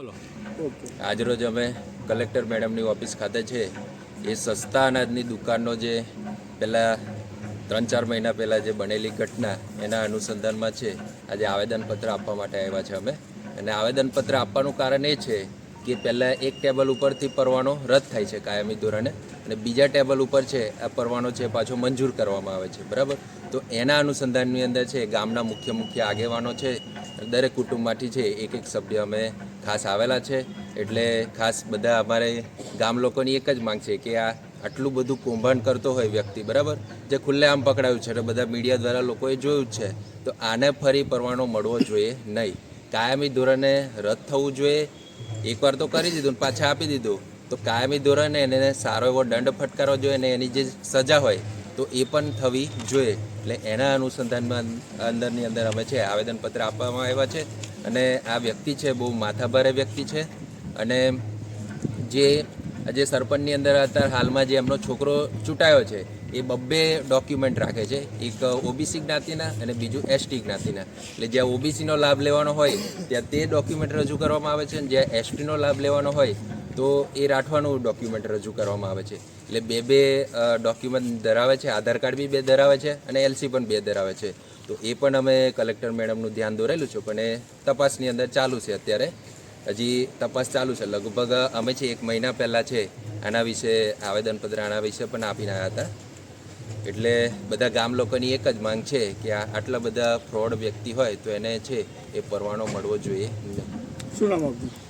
બોલો. ઓકે. આજરોજ અમે કલેક્ટર મેડમની ઓફિસ ખાતે છે. એ સસ્તા અનાજની દુકાનનો જે પહેલાં ત્રણ ચાર મહિના પહેલાં જે બનેલી ઘટના એના અનુસંધાનમાં છે. આજે આવેદનપત્ર આપવા માટે આવ્યા છે અમે. અને આવેદનપત્ર આપવાનું કારણ એ છે કે પહેલાં એક ટેબલ ઉપરથી પરવાનો રદ થાય છે કાયમી ધોરણે અને બીજા ટેબલ ઉપર છે આ પરવાનો છે પાછો મંજૂર કરવામાં આવે છે. બરાબર? તો એના અનુસંધાનની અંદર છે ગામના મુખ્ય મુખ્ય આગેવાનો છે દરેક કુટુંબમાંથી છે એક એક સભ્ય અમે ખાસ આવેલા છે. એટલે ખાસ બધા અમારે ગામ લોકોની એક જ માંગ છે કે આ આટલું બધું કૌભાંડ કરતો હોય વ્યક્તિ, બરાબર? જે ખુલ્લે આમ પકડાયું છે અને બધા મીડિયા દ્વારા લોકોએ જોયું છે. તો આને ફરી પરવાનો મળવો જોઈએ નહીં. કાયમી ધોરણે રદ થવું જોઈએ. એકવાર તો કરી દીધું પાછા આપી દીધું. તો કાયમી ધોરણે એને સારો એવો દંડ ફટકારવો જોઈએ અને એની જે સજા હોય તો એ પણ થવી જોઈએ. એટલે એના અનુસંધાનમાં અંદરની અંદર અમે છે, આવેદનપત્ર આપવામાં આવ્યા છે. અને આ વ્યક્તિ છે, બહુ માથાભારે વ્યક્તિ છે. અને જે જે સરપંચની અંદર અત્યારે હાલમાં જે એમનો છોકરો ચૂંટાયો છે, એ બબ્બે ડોક્યુમેન્ટ રાખે છે. એક ઓબીસી જ્ઞાતિના અને બીજું એસટી જ્ઞાતિના. એટલે જ્યાં ઓબીસીનો લાભ લેવાનો હોય, ત્યાં તે ડોક્યુમેન્ટ રજૂ કરવામાં આવે છે અને જ્યાં એસટીનો લાભ લેવાનો હોય, તો એ રાઠવાનું ડોક્યુમેન્ટ રજૂ કરવામાં આવે છે. એટલે બે બે ડોક્યુમેન્ટ ધરાવે છે, આધાર કાર્ડ બી બે ધરાવે છે અને એલસી પણ બે ધરાવે છે. તો એ પણ અમે કલેક્ટર મેડમનું ધ્યાન દોરેલું છે, પણ એ તપાસની અંદર ચાલુ છે અત્યારે. હજી તપાસ ચાલુ છે. લગભગ અમે છે, એક મહિના પહેલાં છે, આના વિશે આવેદનપત્ર આના વિશે પણ આપીને આવ્યા હતા. એટલે બધા ગામ લોકોની એક જ માંગ છે કે આ આટલા બધા ફ્રોડ વ્યક્તિ હોય તો એને છે, એ પરવાનો મળવો જોઈએ. શું નામ આપનું?